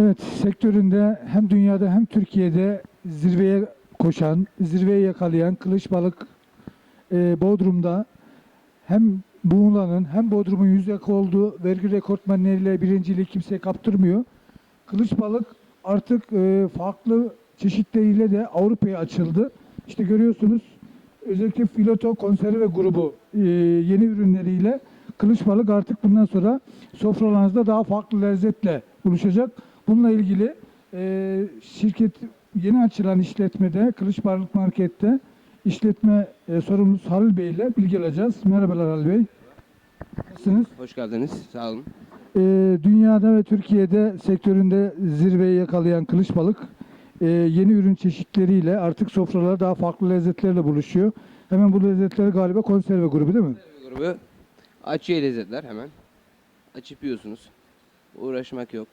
Evet, sektöründe hem dünyada hem Türkiye'de zirveye koşan, zirveye yakalayan kılıç balık e, Bodrum'da hem Buğula'nın hem Bodrum'un yüzde olduğu vergi rekortmenleriyle birinciliği kimseye kaptırmıyor. Kılıç balık artık e, farklı çeşitleriyle de Avrupa'ya açıldı. İşte görüyorsunuz özellikle Filoto konserve grubu e, yeni ürünleriyle kılıç balık artık bundan sonra sofralarınızda daha farklı lezzetle buluşacak. Bununla ilgili e, şirket yeni açılan işletmede Kılıç Balık Market'te işletme e, sorumlusu Halil Bey ile bilgi alacağız. Merhabalar Halil Bey. Nasılsınız? Hoş geldiniz. Sağ olun. E, dünyada ve Türkiye'de sektöründe zirveyi yakalayan kılıç balık e, yeni ürün çeşitleriyle artık sofralara daha farklı lezzetlerle buluşuyor. Hemen bu lezzetler galiba konserve grubu değil mi? Grubu açıya lezzetler hemen. Açıp yiyorsunuz. Uğraşmak yok.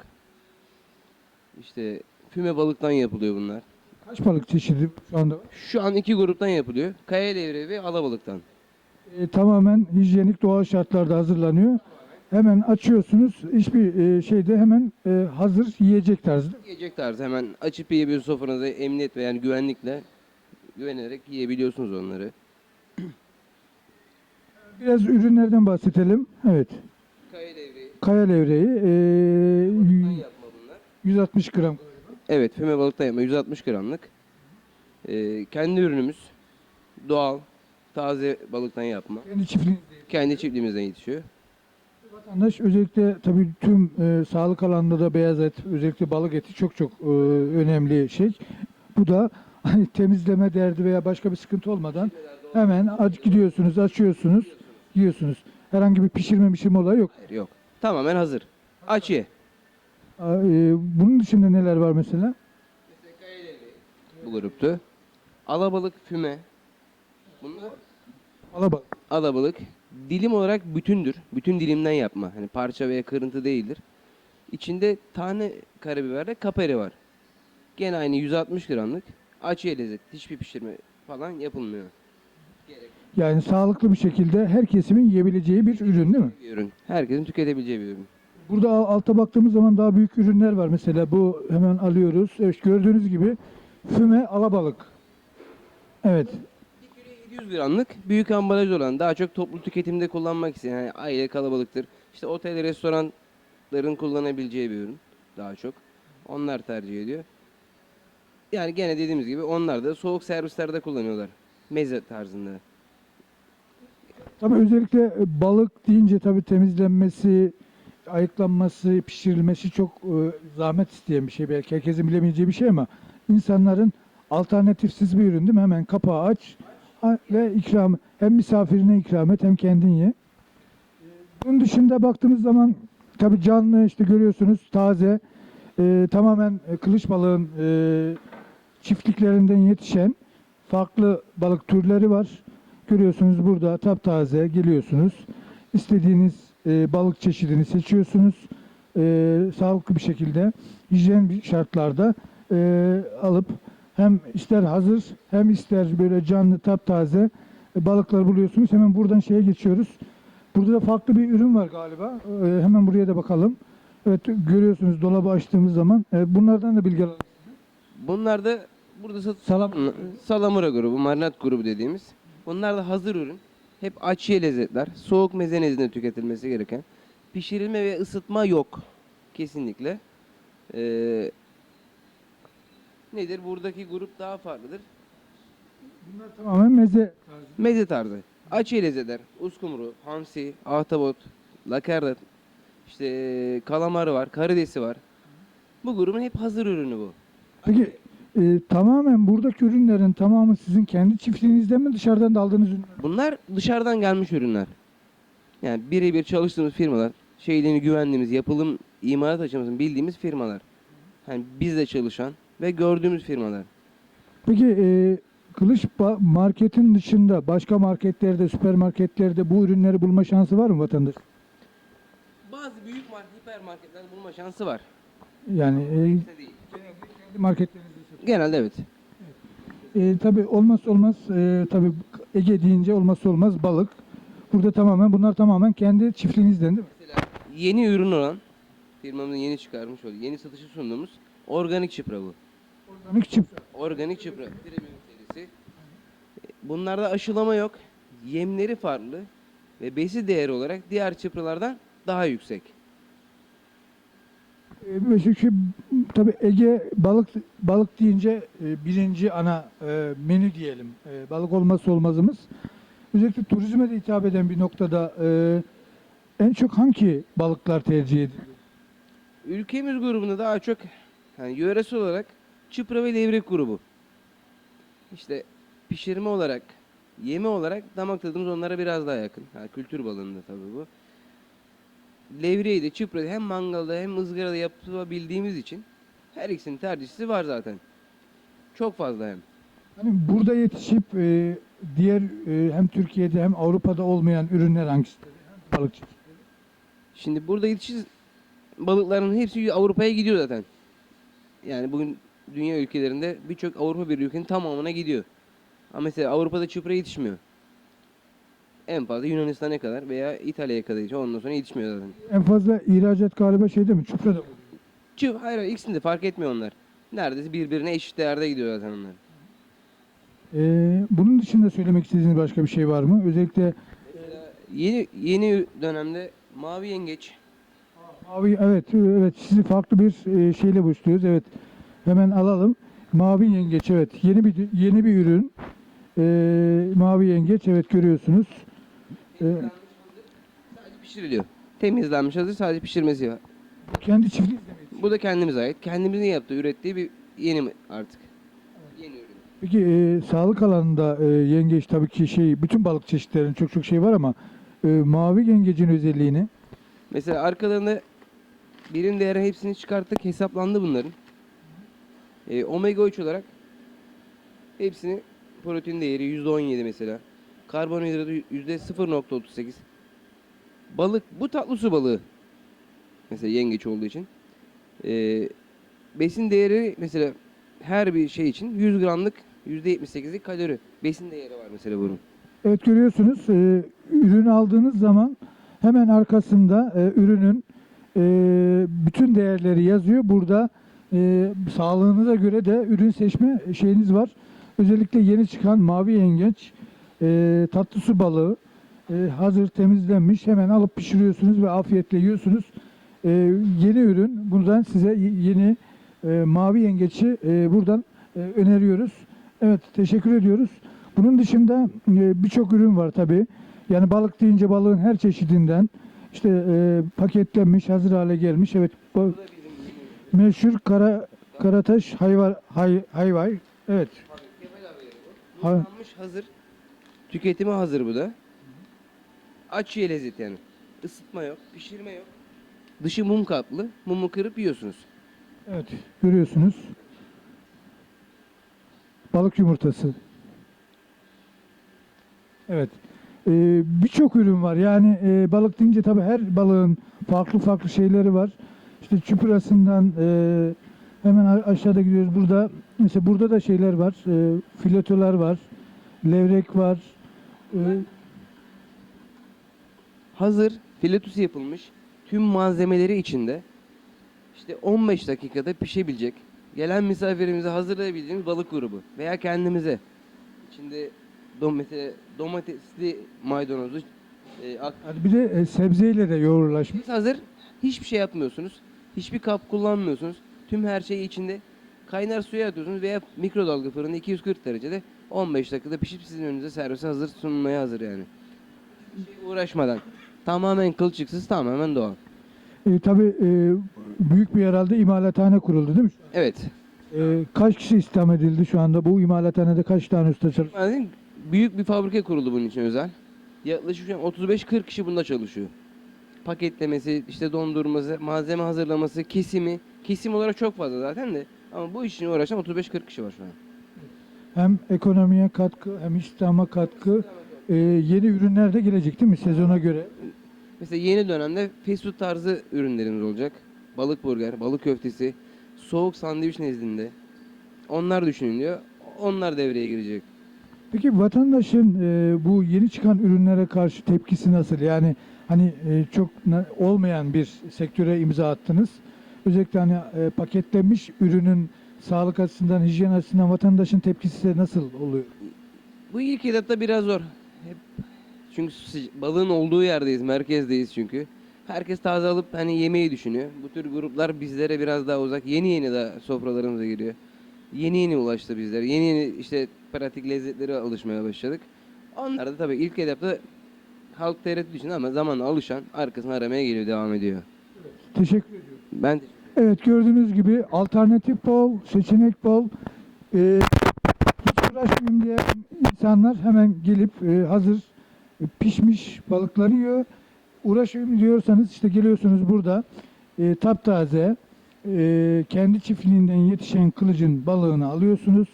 İşte füme balıktan yapılıyor bunlar. Kaç balık çeşidi şu anda var? Şu an iki gruptan yapılıyor. Kaya levreği ve alabalıktan. E, tamamen hijyenik doğal şartlarda hazırlanıyor. Hemen açıyorsunuz. Hiçbir e, şeyde hemen e, hazır yiyecek tarzı. Yiyecek tarzı hemen açıp yiyebiliyorsunuz sofranızda emniyet ve yani güvenlikle güvenerek yiyebiliyorsunuz onları. Biraz ürünlerden bahsedelim. Evet. Kaya levreği Kaya levreği e, balıktan. 160 gram. Evet füme balıktan yapma 160 gramlık. Ee, kendi ürünümüz doğal taze balıktan yapma. Kendi çiftliğinizde. Kendi çiftliğimizden yetişiyor. Vatandaş özellikle tabii tüm e, sağlık alanında da beyaz et, özellikle balık eti çok çok e, önemli şey. Bu da hani temizleme derdi veya başka bir sıkıntı olmadan hemen aç gidiyorsunuz, açıyorsunuz, yiyorsunuz. Herhangi bir pişirme pişirme olayı yok. Hayır, Yok. Tamamen hazır. Aç ye. E, bunun dışında neler var mesela? Bu gruptu. Alabalık füme. Bunlar Alabalık. alabalık dilim olarak bütündür. Bütün dilimden yapma. Hani parça veya kırıntı değildir. İçinde tane karabiberle kaperi var. Gene aynı 160 gramlık. Açıya lezzet. Hiçbir pişirme falan yapılmıyor. Yani sağlıklı bir şekilde her kesimin yiyebileceği bir ürün değil mi? Bir ürün. Herkesin tüketebileceği bir ürün. Burada al- alta baktığımız zaman daha büyük ürünler var. Mesela bu hemen alıyoruz. Evet gördüğünüz gibi füme alabalık. Evet. 700 gramlık büyük ambalaj olan daha çok toplu tüketimde kullanmak isteyen yani aile kalabalıktır. İşte otel, restoranların kullanabileceği bir ürün daha çok. Onlar tercih ediyor. Yani gene dediğimiz gibi onlar da soğuk servislerde kullanıyorlar. Meze tarzında. Tabii özellikle balık deyince tabii temizlenmesi, ayıklanması, pişirilmesi çok e, zahmet isteyen bir şey. Belki herkesin bilemeyeceği bir şey ama insanların alternatifsiz bir ürün değil mi? Hemen kapağı aç ve ikram hem misafirine ikram et hem kendin ye. Bunun dışında baktığınız zaman tabii canlı işte görüyorsunuz taze e, tamamen e, kılıç balığın e, çiftliklerinden yetişen farklı balık türleri var. Görüyorsunuz burada taptaze geliyorsunuz. İstediğiniz e, balık çeşidini seçiyorsunuz. E, sağlıklı bir şekilde hijyen bir şartlarda e, alıp hem ister hazır hem ister böyle canlı taptaze e, balıklar buluyorsunuz. Hemen buradan şeye geçiyoruz. Burada da farklı bir ürün var galiba. E, hemen buraya da bakalım. Evet görüyorsunuz dolabı açtığımız zaman. E, bunlardan da bilgi alalım. Bunlar da burada Salam. salamura grubu, marinat grubu dediğimiz. Bunlar da hazır ürün. Hep açıya lezzetler. Soğuk meze nezdinde tüketilmesi gereken. Pişirilme ve ısıtma yok. Kesinlikle. Ee, nedir? Buradaki grup daha farklıdır. Bunlar tamamen meze. Meze tarzı. Açıya lezzetler. Uskumru, hamsi, ahtapot, lakerda, işte kalamarı var, karidesi var. Bu grubun hep hazır ürünü bu. Peki e, tamamen buradaki ürünlerin tamamı sizin kendi çiftliğinizden mi dışarıdan da aldığınız ürünler? Bunlar dışarıdan gelmiş ürünler. Yani birebir çalıştığımız firmalar, şeylerini güvendiğimiz, yapılım, imalat aşamasını bildiğimiz firmalar. Yani bizle çalışan ve gördüğümüz firmalar. Peki e, Kılıç Ba- marketin dışında başka marketlerde, süpermarketlerde bu ürünleri bulma şansı var mı vatandaş? Bazı büyük market, hipermarketlerde bulma şansı var. Yani e, değil. kendi marketlerinizde satın. Genelde evet. E, tabii olmazsa olmaz e, tabii Ege deyince olmazsa olmaz balık. Burada tamamen bunlar tamamen kendi çiftliğinizden değil mi? Mesela yeni ürün olan firmamızın yeni çıkarmış olduğu, yeni satışı sunduğumuz organik çipra bu. Organik çift. Organik çipra. Premium serisi. Bunlarda aşılama yok. Yemleri farklı ve besi değeri olarak diğer çıpralardan daha yüksek. Ee, Mesela şu, tabii Ege balık balık deyince e, birinci ana e, menü diyelim. E, balık olmazsa olmazımız. Özellikle turizme de hitap eden bir noktada e, en çok hangi balıklar tercih ediliyor? Ülkemiz grubunda daha çok yani yöresel olarak çıpra ve levrek grubu. İşte pişirme olarak, yeme olarak damak tadımız onlara biraz daha yakın. Ha, kültür balığında tabii bu. Levreyi de çıprayı hem mangalda hem ızgarada yapabildiğimiz için her ikisinin tercihisi var zaten. Çok fazla hem. Hani burada yetişip e, diğer e, hem Türkiye'de hem Avrupa'da olmayan ürünler hangisi? Balık çeşitleri. Şimdi burada yetişiz balıkların hepsi Avrupa'ya gidiyor zaten. Yani bugün dünya ülkelerinde birçok Avrupa bir ülkenin tamamına gidiyor. Ama mesela Avrupa'da çıpra yetişmiyor. En fazla Yunanistan'a kadar veya İtalya'ya kadar yetişiyor. Ondan sonra yetişmiyor zaten. En fazla ihracat galiba şeyde mi? Çupra'da mı? Çıp, hayır hayır ikisini de fark etmiyor onlar. Neredeyse birbirine eşit değerde gidiyor zaten onlar. Ee, bunun dışında söylemek istediğiniz başka bir şey var mı? Özellikle Yeni yeni dönemde mavi yengeç, Mavi evet evet sizi farklı bir e, şeyle buluşturuyoruz. Evet. Hemen alalım. Mavi yengeç evet. Yeni bir yeni bir ürün. Ee, mavi yengeç evet görüyorsunuz. Ee, temizlenmiş hazır, sadece pişiriliyor. Temizlenmiş hazır sadece pişirmesi var. kendi çiftliğinizde mi? Bu da kendimize ait. Kendimizin yaptığı, ürettiği bir yeni mi artık? Yeni ürün. Peki e, sağlık alanında e, yengeç tabii ki şey bütün balık çeşitlerinin çok çok şey var ama e, mavi yengecin özelliğini Mesela arkalarında birim değeri hepsini çıkarttık. Hesaplandı bunların. Ee, omega 3 olarak hepsini protein değeri %17 mesela. Karbonhidratı %0.38. Balık bu tatlı su balığı. Mesela yengeç olduğu için. Ee, besin değeri mesela her bir şey için 100 gramlık %78'lik kalori. Besin değeri var mesela bunun. Evet görüyorsunuz e, ürün aldığınız zaman hemen arkasında e, ürünün e, bütün değerleri yazıyor. Burada e, sağlığınıza göre de ürün seçme şeyiniz var. Özellikle yeni çıkan mavi yengeç e, tatlı su balığı e, hazır temizlenmiş hemen alıp pişiriyorsunuz ve afiyetle yiyorsunuz. E, yeni ürün buradan size yeni e, mavi yengeçi e, buradan e, öneriyoruz. Evet teşekkür ediyoruz. Bunun dışında e, birçok ürün var tabi. Yani balık deyince balığın her çeşidinden işte e, paketlenmiş, hazır hale gelmiş. Evet meşhur kara karataş hayvar hay, hayvay. Evet. Ha- hazır. Tüketime hazır bu da. Aç ye lezzet yani. Isıtma yok, pişirme yok. Dışı mum kaplı. Mumu kırıp yiyorsunuz. Evet. Görüyorsunuz. Balık yumurtası. Evet. Ee, Birçok ürün var. Yani e, balık deyince tabii her balığın farklı farklı şeyleri var. İşte çuprasından e, hemen aşağıda gidiyoruz. Burada mesela burada da şeyler var. E, filotolar var. Levrek var. Hazır filetusu yapılmış. Tüm malzemeleri içinde. İşte 15 dakikada pişebilecek. Gelen misafirimize hazırlayabileceğimiz balık grubu. Veya kendimize. İçinde dom mesela domatesli maydanozlu e, ak- bir de e, sebzeyle de yoğurlaşmış. Hazır. Hiçbir şey yapmıyorsunuz. Hiçbir kap kullanmıyorsunuz. Tüm her şeyi içinde kaynar suya atıyorsunuz veya mikrodalga fırında 240 derecede 15 dakikada pişip sizin önünüze servise hazır sunulmaya hazır yani. Hiçbir şey uğraşmadan. Tamamen kılçıksız, tamamen doğal. E, tabii e, büyük bir herhalde imalathane kuruldu değil mi? Evet. E, kaç kişi istihdam edildi şu anda? Bu imalathanede kaç tane usta çalışıyor? Yani büyük bir fabrika kuruldu bunun için özel. Yaklaşık şu an 35-40 kişi bunda çalışıyor. Paketlemesi, işte dondurması, malzeme hazırlaması, kesimi. Kesim olarak çok fazla zaten de. Ama bu işin uğraşan 35-40 kişi var şu an. Hem ekonomiye katkı hem istihdama katkı. E, yeni ürünler de gelecek değil mi sezona göre? Mesela yeni dönemde fast food tarzı ürünlerimiz olacak. Balık burger, balık köftesi, soğuk sandviç nezdinde. Onlar düşünülüyor. Onlar devreye girecek. Peki vatandaşın e, bu yeni çıkan ürünlere karşı tepkisi nasıl? Yani hani e, çok olmayan bir sektöre imza attınız. Özellikle hani e, paketlenmiş ürünün sağlık açısından, hijyen açısından vatandaşın tepkisi nasıl oluyor? Bu ilk etapta biraz zor. Hep çünkü sıca- balığın olduğu yerdeyiz, merkezdeyiz çünkü. Herkes taze alıp hani yemeği düşünüyor. Bu tür gruplar bizlere biraz daha uzak. Yeni yeni de sofralarımıza giriyor. Yeni yeni ulaştı bizlere. Yeni yeni işte pratik lezzetlere alışmaya başladık. Onlar da tabii ilk etapta halk tereddüt için ama zamanla alışan arkasını aramaya geliyor, devam ediyor. Teşekkür ediyorum. Ben Evet gördüğünüz gibi alternatif bol, seçenek bol. Ee, hiç uğraşmayayım diye insanlar hemen gelip e, hazır e, pişmiş balıkları yiyor. Uğraşayım diyorsanız işte geliyorsunuz burada e, taptaze e, kendi çiftliğinden yetişen kılıcın balığını alıyorsunuz.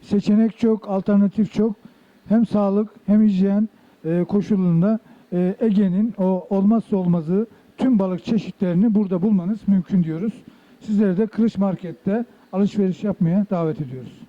Seçenek çok, alternatif çok. Hem sağlık hem hijyen e, koşulunda e, Ege'nin o olmazsa olmazı tüm balık çeşitlerini burada bulmanız mümkün diyoruz. Sizleri de Kırış Market'te alışveriş yapmaya davet ediyoruz.